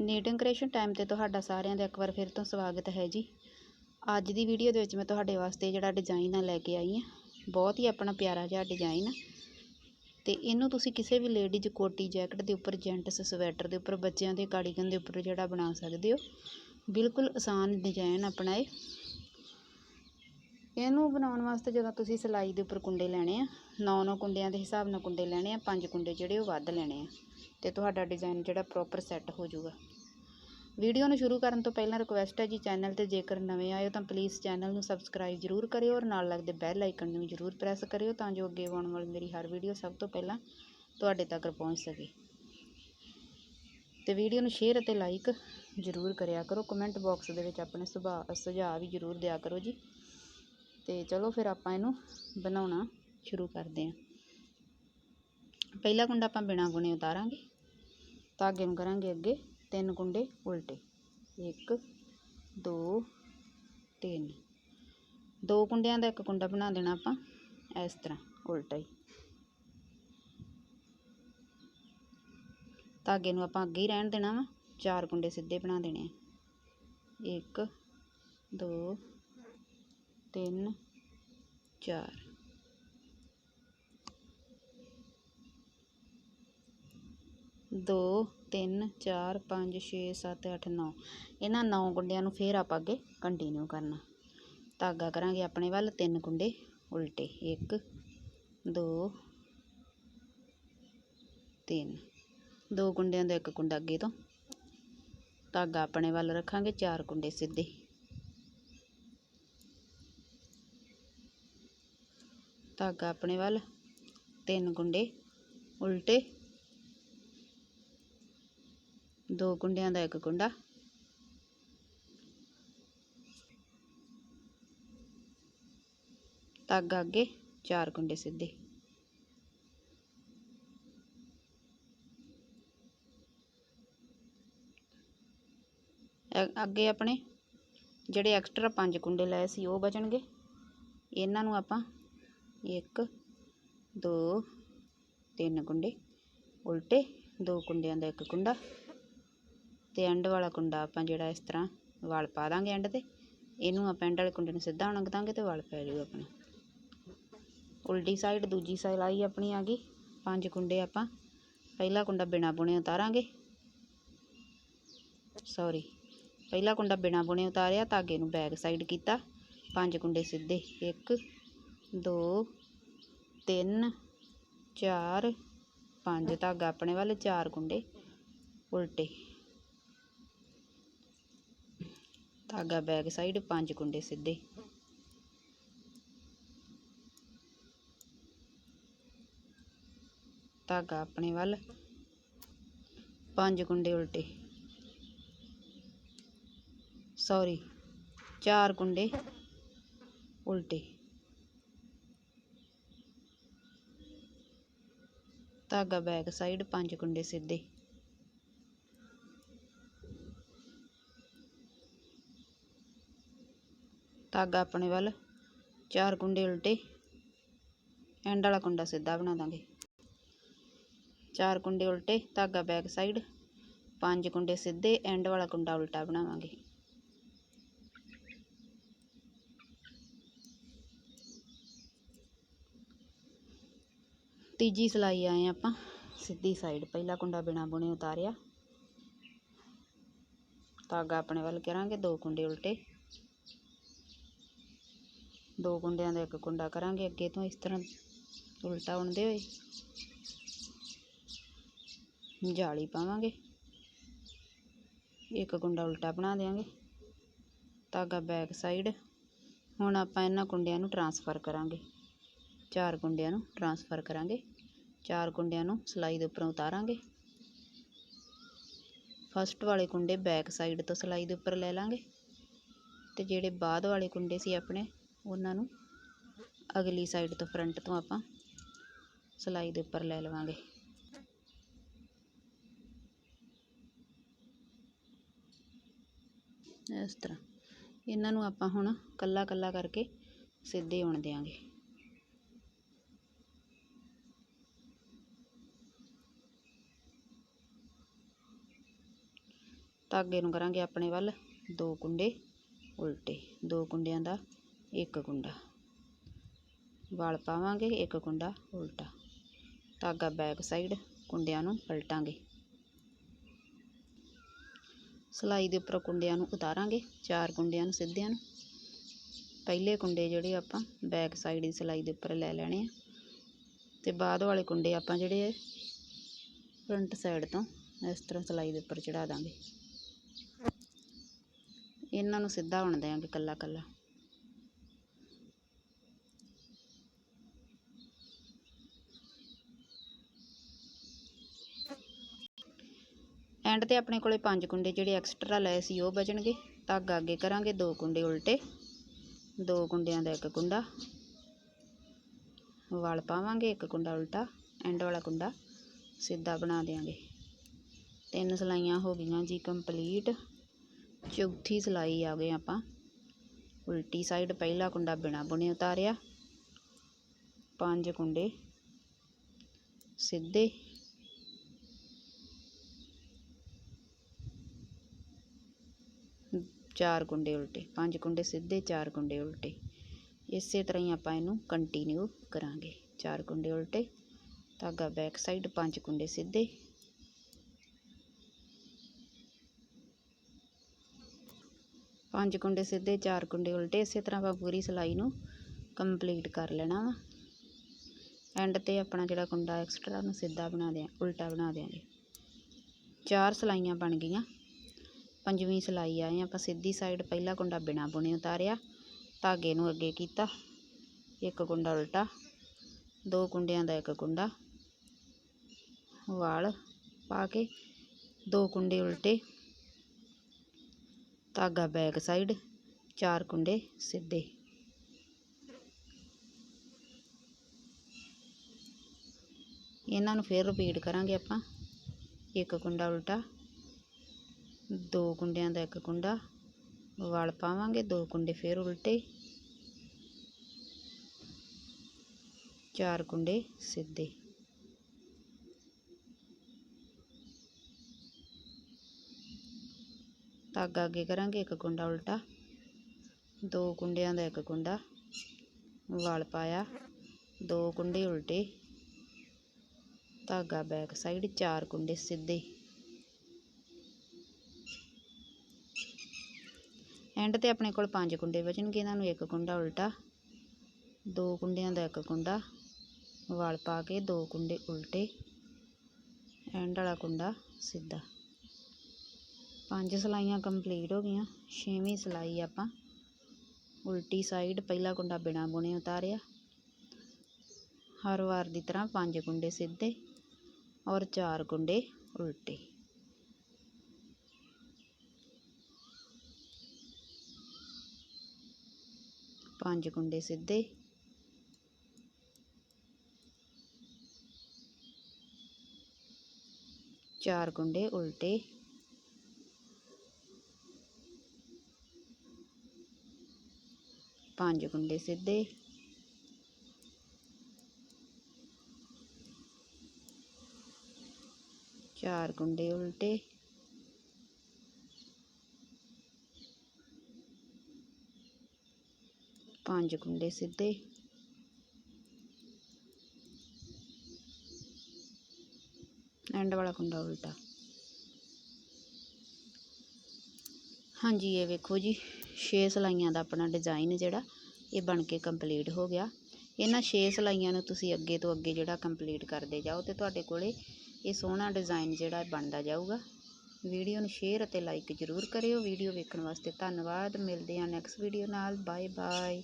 Knitting creation time ਤੇ ਤੁਹਾਡਾ ਸਾਰਿਆਂ ਦਾ ਇੱਕ ਵਾਰ ਫਿਰ ਤੋਂ ਸਵਾਗਤ ਹੈ ਜੀ। ਅੱਜ ਦੀ ਵੀਡੀਓ ਦੇ ਵਿੱਚ ਮੈਂ ਤੁਹਾਡੇ ਵਾਸਤੇ ਜਿਹੜਾ ਡਿਜ਼ਾਈਨ ਆ ਲੈ ਕੇ ਆਈ ਹਾਂ। ਬਹੁਤ ਹੀ ਆਪਣਾ ਪਿਆਰਾ ਜਿਹਾ ਡਿਜ਼ਾਈਨ ਆ। ਤੇ ਇਹਨੂੰ ਤੁਸੀਂ ਕਿਸੇ ਵੀ ਲੇਡੀਜ਼ ਕੋਟੀ ਜੈਕਟ ਦੇ ਉੱਪਰ ਜੈਂਟਸ ਸਵੈਟਰ ਦੇ ਉੱਪਰ, ਬੱਚਿਆਂ ਦੇ ਕਾਰਡੀਗਨ ਦੇ ਉੱਪਰ ਜਿਹੜਾ ਬਣਾ ਸਕਦੇ ਹੋ। ਬਿਲਕੁਲ ਆਸਾਨ ਡਿਜ਼ਾਈਨ ਆਪਣਾ ਇਹ। ਇਹਨੂੰ ਬਣਾਉਣ ਵਾਸਤੇ ਜਦੋਂ ਤੁਸੀਂ ਸਿਲਾਈ ਦੇ ਉੱਪਰ ਕੁੰਡੇ ਲੈਣੇ ਆ, ਨੌ ਨੌ ਕੁੰਡਿਆਂ ਦੇ ਹਿਸਾਬ ਨਾਲ ਕੁੰਡੇ ਲੈਣੇ ਆ, ਪੰਜ ਕੁੰਡੇ ਜਿਹੜੇ ਉਹ ਵੱਧ ਲੈਣੇ ਆ। ਤੇ ਤੁਹਾਡਾ ਡਿਜ਼ਾਈਨ ਜਿਹੜਾ ਪ੍ਰੋਪਰ ਸੈੱਟ ਹੋ ਜਾਊਗਾ। ਵੀਡੀਓ ਨੂੰ ਸ਼ੁਰੂ ਕਰਨ ਤੋਂ ਪਹਿਲਾਂ ਰਿਕੁਐਸਟ ਹੈ ਜੀ ਚੈਨਲ ਤੇ ਜੇਕਰ ਨਵੇਂ ਆਏ ਹੋ ਤਾਂ ਪਲੀਜ਼ ਚੈਨਲ ਨੂੰ ਸਬਸਕ੍ਰਾਈਬ ਜ਼ਰੂਰ ਕਰਿਓ ਔਰ ਨਾਲ ਲੱਗਦੇ ਬੈਲ ਆਈਕਨ ਨੂੰ ਜ਼ਰੂਰ ਪ੍ਰੈਸ ਕਰਿਓ ਤਾਂ ਜੋ ਅੱਗੇ ਆਉਣ ਵਾਲੀ ਮੇਰੀ ਹਰ ਵੀਡੀਓ ਸਭ ਤੋਂ ਪਹਿਲਾਂ ਤੁਹਾਡੇ ਤੱਕ ਪਹੁੰਚ ਸਕੇ। ਤੇ ਵੀਡੀਓ ਨੂੰ ਸ਼ੇਅਰ ਅਤੇ ਲਾਈਕ ਜ਼ਰੂਰ ਕਰਿਆ ਕਰੋ। ਕਮੈਂਟ ਬਾਕਸ ਦੇ ਵਿੱਚ ਆਪਣੇ ਸੁਭਾਅ ਸੁਝਾਅ ਵੀ ਜ਼ਰੂਰ ਦਿਆ ਕਰੋ ਜੀ। ਤੇ ਚਲੋ ਫਿਰ ਆਪਾਂ ਇਹਨੂੰ ਬਣਾਉਣਾ ਸ਼ੁਰੂ ਕਰਦੇ ਹਾਂ। ਪਹਿਲਾ ਕੁੰਡਾ ਆਪਾਂ ਬਿਨਾ ਗੁਣੇ ਉਤਾਰਾਂਗੇ। ਧਾਗੇ ਨੂੰ ਕਰਾਂਗੇ ਅੱਗੇ। ਤਿੰਨ ਕੁੰਡੇ ਉਲਟੇ। 1 2 3 ਦੋ ਕੁੰਡਿਆਂ ਦਾ ਇੱਕ ਕੁੰਡਾ ਬਣਾ ਦੇਣਾ ਆਪਾਂ। ਇਸ ਤਰ੍ਹਾਂ ਉਲਟਾ ਹੀ। ਧਾਗੇ ਨੂੰ ਆਪਾਂ ਅੱਗੇ ਹੀ ਰਹਿਣ ਦੇਣਾ ਵਾ। ਚਾਰ ਕੁੰਡੇ ਸਿੱਧੇ ਬਣਾ ਦੇਣੇ ਆ। 1 2 3 4 ਦੋ, ਤਿੰਨ, ਚਾਰ, ਪੰਜ, ਛੇ, ਸੱਤ, ਅੱਠ, ਨੌ। ਇਹਨਾਂ ਨੌ ਕੁੰਡਿਆਂ ਨੂੰ ਫੇਰ ਆਪਾਂ ਅੱਗੇ ਕੰਟੀਨਿਊ ਕਰਨਾ। ਧਾਗਾ ਕਰਾਂਗੇ ਆਪਣੇ ਵੱਲ, ਤਿੰਨ ਕੁੰਡੇ ਉਲਟੇ। 1 2 3 ਦੋ ਕੁੰਡਿਆਂ ਦਾ ਇੱਕ ਕੁੰਡਾ ਅੱਗੇ ਤੋਂ। ਧਾਗਾ ਆਪਣੇ ਵੱਲ ਰੱਖਾਂਗੇ, ਚਾਰ ਕੁੰਡੇ ਸਿੱਧੇ। ਧਾਗਾ ਆਪਣੇ ਵੱਲ, ਤਿੰਨ ਕੁੰਡੇ ਉਲਟੇ। ਦੋ ਕੁੰਡਿਆਂ ਦਾ ਇੱਕ ਕੁੰਡਾ। ਧਾਗਾ ਅੱਗੇ, ਚਾਰ ਕੁੰਡੇ ਸਿੱਧੇ। ਅੱਗੇ ਆਪਣੇ ਜਿਹੜੇ ਐਕਸਟਰਾ ਪੰਜ ਕੁੰਡੇ ਲਏ ਸੀ, ਉਹ ਬਚਣਗੇ। ਇਹਨਾਂ ਨੂੰ ਆਪਾਂ 1 2 3 ਕੁੰਡੇ। ਉਲਟੇ ਦੋ ਕੁੰਡਿਆਂ ਦਾ ਇੱਕ ਕੁੰਡਾ। ਅਤੇ ਐਂਡ ਵਾਲਾ ਕੁੰਡਾ ਆਪਾਂ ਜਿਹੜਾ ਇਸ ਤਰ੍ਹਾਂ ਵਲ ਪਾ ਦਾਂਗੇ ਐਂਡ ਤੇ, ਇਹਨੂੰ ਆਪਾਂ ਐਂਡ ਵਾਲੇ ਕੁੰਡੇ ਨੂੰ ਸਿੱਧਾ ਉਣਕ ਦਾਂਗੇ ਅਤੇ ਵਲ ਪੈ ਜਾਊਗਾ ਆਪਣਾ। ਉਲਟੀ ਸਾਈਡ ਦੂਜੀ ਸਿਲਾਈ ਆਪਣੀ ਆ ਗਈ। ਪੰਜ ਕੁੰਡੇ ਆਪਾਂ ਪਹਿਲਾ ਕੁੰਡਾ ਬਿਨਾ ਬੁਣੇ ਉਤਾਰਾਂਗੇ। ਸੌਰੀ ਪਹਿਲਾ ਕੁੰਡਾ ਬਿਨਾ ਬੁਣੇ ਉਤਾਰਿਆ ਧਾਗੇ ਨੂੰ ਬੈਕ ਸਾਈਡ ਕੀਤਾ। ਪੰਜ ਕੁੰਡੇ ਸਿੱਧੇ 1 2 3 4 5 ਧਾਗਾ ਆਪਣੇ ਵੱਲ, ਚਾਰ ਕੁੰਡੇ ਉਲਟੇ। ਧਾਗਾ ਬੈਕ ਸਾਈਡ, ਪੰਜ ਕੁੰਡੇ ਸਿੱਧੇ। ਧਾਗਾ ਆਪਣੇ ਵੱਲ, ਪੰਜ ਕੁੰਡੇ ਉਲਟੇ। ਸੌਰੀ ਚਾਰ ਕੁੰਡੇ ਉਲਟੇ। ਧਾਗਾ ਬੈਕ ਸਾਈਡ, ਪੰਜ ਕੁੰਡੇ ਸਿੱਧੇ। ਧਾਗਾ ਆਪਣੇ ਵੱਲ। ਚਾਰ ਕੁੰਡੇ ਉਲਟੇ। ਐਂਡ ਵਾਲਾ ਕੁੰਡਾ ਸਿੱਧਾ ਬਣਾ ਦਾਂਗੇ। ਚਾਰ ਕੁੰਡੇ ਉਲਟੇ, ਧਾਗਾ ਬੈਕ ਸਾਈਡ ਪੰਜ ਕੁੰਡੇ ਸਿੱਧੇ, ਐਂਡ ਵਾਲਾ ਕੁੰਡਾ ਉਲਟਾ ਬਣਾਵਾਂਗੇ। ਤੀਜੀ ਸਲਾਈ ਆਏ ਆਪਾਂ। ਸਿੱਧੀ ਸਾਈਡ ਪਹਿਲਾ ਕੁੰਡਾ ਬਿਨਾ ਬੁਣੇ ਉਤਾਰਿਆ। ਧਾਗਾ ਆਪਣੇ ਵੱਲ ਕਰਾਂਗੇ, ਦੋ ਕੁੰਡੇ ਉਲਟੇ। ਦੋ ਕੁੰਡਿਆਂ ਦਾ ਇੱਕ ਕੁੰਡਾ ਕਰਾਂਗੇ, ਅੱਗੇ ਤੋਂ ਇਸ ਤਰ੍ਹਾਂ ਉਲਟਾ ਉਣਦੇ ਹੋਏ। ਜਾਲੀ ਪਾਵਾਂਗੇ। ਇੱਕ ਕੁੰਡਾ ਉਲਟਾ ਬਣਾ ਦੇਵਾਂਗੇ ਧਾਗਾ ਬੈਕ ਸਾਈਡ ਹੁਣ ਆਪਾਂ ਇਹਨਾਂ ਕੁੰਡਿਆਂ ਨੂੰ ਟਰਾਂਸਫਰ ਕਰਾਂਗੇ। ਚਾਰ ਕੁੰਡਿਆਂ ਨੂੰ ਟਰਾਂਸਫਰ ਕਰਾਂਗੇ। ਚਾਰ ਕੁੰਡਿਆਂ ਨੂੰ ਸਲਾਈ ਦੇ ਉੱਪਰੋਂ ਉਤਾਰਾਂਗੇ। ਫਸਟ ਵਾਲੇ ਕੁੰਡੇ ਬੈਕ ਸਾਈਡ ਤੋਂ ਸਲਾਈ ਦੇ ਉੱਪਰ ਲੈ ਲਾਂਗੇ। ਤੇ ਜਿਹੜੇ ਬਾਅਦ ਵਾਲੇ ਕੁੰਡੇ ਸੀ ਆਪਣੇ ਉਹਨਾਂ ਨੂੰ। ਅਗਲੀ ਸਾਈਡ ਤੋਂ ਫਰੰਟ ਤੋਂ ਆਪਾਂ ਸਲਾਈ ਦੇ ਉੱਪਰ ਲੈ ਲਵਾਂਗੇ। ਇਸ ਤਰ੍ਹਾਂ। ਇਹਨਾਂ ਨੂੰ ਆਪਾਂ ਹੁਣ ਕੱਲਾ ਕੱਲਾ ਕਰਕੇ ਸਿੱਧੇ ਹੋਣ ਦੇਵਾਂਗੇ ਧਾਗੇ ਨੂੰ ਕਰਾਂਗੇ ਆਪਣੇ ਵੱਲ। ਦੋ ਕੁੰਡੇ ਉਲਟੇ। ਦੋ ਕੁੰਡਿਆਂ ਦਾ ਇੱਕ ਕੁੰਡਾ। ਵਲ ਪਾਵਾਂਗੇ, ਇੱਕ ਕੁੰਡਾ ਉਲਟਾ। ਧਾਗਾ ਬੈਕ ਸਾਈਡ ਕੁੰਡਿਆਂ ਨੂੰ ਪਲਟਾਂਗੇ। ਸਲਾਈ ਦੇ ਉੱਪਰ ਕੁੰਡਿਆਂ ਨੂੰ ਉਤਾਰਾਂਗੇ, ਚਾਰ ਕੁੰਡਿਆਂ ਨੂੰ ਸਿੱਧਿਆਂ ਨੂੰ। ਪਹਿਲੇ ਕੁੰਡੇ ਜਿਹੜੇ ਆਪਾਂ ਬੈਕ ਸਾਈਡ ਦੀ ਸਲਾਈ ਦੇ ਉੱਪਰ ਲੈ ਲੈਣੇ ਆ। ਤੇ ਬਾਅਦ ਵਾਲੇ ਕੁੰਡੇ ਆਪਾਂ ਜਿਹੜੇ ਫਰੰਟ ਸਾਈਡ ਤੋਂ ਇਸ ਤਰ੍ਹਾਂ ਸਲਾਈ ਦੇ ਉੱਪਰ ਚੜਾ ਦਾਂਗੇ। ਇਹਨਾਂ ਨੂੰ ਸਿੱਧਾ ਬਣ ਦਿਆਂਗੇ ਕੱਲਾ ਕੱਲਾ ਐਂਡ ਤੇ ਆਪਣੇ ਕੋਲੇ ਪੰਜ ਕੁੰਡੇ ਜਿਹੜੇ ਐਕਸਟਰਾ ਲਏ ਸੀ, ਉਹ ਬਚਣਗੇ। ਧਾਗਾ ਅੱਗੇ ਕਰਾਂਗੇ, ਦੋ ਕੁੰਡੇ ਉਲਟੇ। ਦੋ ਕੁੰਡਿਆਂ ਦਾ ਇੱਕ ਕੁੰਡਾ। ਵਲ ਪਾਵਾਂਗੇ, ਇੱਕ ਕੁੰਡਾ ਉਲਟਾ। ਐਂਡ ਵਾਲਾ ਕੁੰਡਾ ਸਿੱਧਾ ਬਣਾ ਦੇਾਂਗੇ ਤਿੰਨ ਸਲਾਈਆਂ ਹੋ ਗਈਆਂ ਜੀ ਕੰਪਲੀਟ ਚੌਥੀ ਸਲਾਈ ਆ ਗਏ ਆਪਾਂ। ਉਲਟੀ ਸਾਈਡ ਪਹਿਲਾ ਕੁੰਡਾ ਬਿਨਾ ਬੁਣੇ ਉਤਾਰਿਆ। ਪੰਜ ਕੁੰਡੇ ਸਿੱਧੇ। ਚਾਰ ਕੁੰਡੇ ਉਲਟੇ, ਪੰਜ ਕੁੰਡੇ ਸਿੱਧੇ, ਚਾਰ ਕੁੰਡੇ ਉਲਟੇ। ਇਸੇ ਤਰ੍ਹਾਂ ਹੀ ਆਪਾਂ ਇਹਨੂੰ ਕੰਟੀਨਿਊ ਕਰਾਂਗੇ। ਚਾਰ ਕੁੰਡੇ ਉਲਟੇ, ਧਾਗਾ ਬੈਕ ਸਾਈਡ ਪੰਜ ਕੁੰਡੇ ਸਿੱਧੇ। ਪੰਜ ਕੁੰਡੇ ਸਿੱਧੇ, ਚਾਰ ਕੁੰਡੇ ਉਲਟੇ, ਇਸੇ ਤਰ੍ਹਾਂ ਆਪਾਂ ਪੂਰੀ ਸਲਾਈ ਨੂੰ ਕੰਪਲੀਟ ਕਰ ਲੈਣਾ ਵਾ। ਐਂਡ ਤੇ ਆਪਣਾ ਜਿਹੜਾ ਕੁੰਡਾ ਐਕਸਟਰਾ ਨੂੰ ਸਿੱਧਾ ਬਣਾ ਦਿਆਂ, ਉਲਟਾ ਬਣਾ ਦਿਆਂਗੇ। ਚਾਰ ਸਲਾਈਆਂ ਬਣ ਗਈਆਂ। ਪੰਜਵੀਂ ਸਿਲਾਈ ਆਏ ਆਪਾਂ ਸਿੱਧੀ ਸਾਈਡ ਪਹਿਲਾ ਕੁੰਡਾ ਬਿਨਾ ਬੁਣੇ ਉਤਾਰਿਆ, ਧਾਗੇ ਨੂੰ ਅੱਗੇ ਕੀਤਾ, ਇੱਕ ਕੁੰਡਾ ਉਲਟਾ, ਦੋ ਕੁੰਡਿਆਂ ਦਾ ਇੱਕ ਕੁੰਡਾ, ਵਾਲ ਪਾ ਕੇ ਦੋ ਕੁੰਡੇ ਉਲਟੇ, ਧਾਗਾ ਬੈਕ ਸਾਈਡ ਚਾਰ ਕੁੰਡੇ ਸਿੱਧੇ। ਇਹਨਾਂ ਨੂੰ ਫਿਰ ਰਿਪੀਟ ਕਰਾਂਗੇ ਆਪਾਂ, ਇੱਕ ਕੁੰਡਾ ਉਲਟਾ ਦੋ ਕੁੰਡਿਆਂ ਦਾ ਇੱਕ ਕੁੰਡਾ, ਵਲ ਪਾਵਾਂਗੇ, ਦੋ ਕੁੰਡੇ ਫਿਰ ਉਲਟੇ। ਚਾਰ ਕੁੰਡੇ ਸਿੱਧੇ। ਧਾਗਾ ਅੱਗੇ ਕਰਾਂਗੇ, ਇੱਕ ਕੁੰਡਾ ਉਲਟਾ। ਦੋ ਕੁੰਡਿਆਂ ਦਾ ਇੱਕ ਕੁੰਡਾ, ਵਲ ਪਾਇਆ, ਦੋ ਕੁੰਡੇ ਉਲਟੇ। ਧਾਗਾ ਬੈਕ ਸਾਈਡ ਚਾਰ ਕੁੰਡੇ ਸਿੱਧੇ। ਐਂਡ ਤੇ ਆਪਣੇ ਕੋਲ ਪੰਜ ਕੁੰਡੇ ਬਚਣਗੇ, ਇਹਨਾਂ ਨੂੰ ਇੱਕ ਕੁੰਡਾ ਉਲਟਾ, ਦੋ ਕੁੰਡਿਆਂ ਦਾ ਇੱਕ ਕੁੰਡਾ, ਵਲ ਪਾ ਕੇ ਦੋ ਕੁੰਡੇ ਉਲਟੇ, ਐਂਡ ਵਾਲਾ ਕੁੰਡਾ ਸਿੱਧਾ। ਪੰਜ ਸਲਾਈਆਂ ਕੰਪਲੀਟ ਹੋ ਗਈਆਂ, ਛੇਵੀਂ ਸਲਾਈ ਆਪਾਂ ਉਲਟੀ ਸਾਈਡ ਪਹਿਲਾ ਕੁੰਡਾ ਬਿਨਾ ਬੁਣੇ ਉਤਾਰਿਆ। ਹਰ ਵਾਰ ਦੀ ਤਰ੍ਹਾਂ ਪੰਜ ਕੁੰਡੇ ਸਿੱਧੇ ਔਰ ਚਾਰ ਕੁੰਡੇ ਉਲਟੇ। ਪੰਜ ਕੁੰਡੇ ਸਿੱਧੇ। ਚਾਰ ਕੁੰਡੇ ਉਲਟੇ। ਪੰਜ ਕੁੰਡੇ ਸਿੱਧੇ। ਚਾਰ ਕੁੰਡੇ ਉਲਟੇ। ਪੰਜ ਕੁੰਡੇ ਸਿੱਧੇ। ਐਂਡ ਵਾਲਾ ਕੁੰਡਾ ਉਲਟਾ। ਹਾਂਜੀ, ਇਹ ਵੇਖੋ ਜੀ 6 ਸਲਾਈਆਂ ਦਾ ਆਪਣਾ ਡਿਜ਼ਾਈਨ ਜਿਹੜਾ, ਇਹ ਬਣ ਕੇ ਕੰਪਲੀਟ ਹੋ ਗਿਆ। ਇਹਨਾਂ 6 ਸਲਾਈਆਂ ਨੂੰ ਤੁਸੀਂ ਅੱਗੇ ਤੋਂ ਅੱਗੇ ਜਿਹੜਾ ਕੰਪਲੀਟ ਕਰਦੇ ਜਾਓ ਤੇ ਤੁਹਾਡੇ ਕੋਲੇ ਇਹ ਸੋਹਣਾ ਡਿਜ਼ਾਈਨ ਜਿਹੜਾ ਬਣਦਾ ਜਾਊਗਾ। ਵੀਡੀਓ ਨੂੰ ਸ਼ੇਅਰ ਅਤੇ ਲਾਈਕ ਜ਼ਰੂਰ ਕਰਿਓ। ਵੀਡੀਓ ਵੇਖਣ ਵਾਸਤੇ ਧੰਨਵਾਦ। ਮਿਲਦੇ ਹਾਂ ਨੈਕਸਟ ਵੀਡੀਓ ਨਾਲ। Bye bye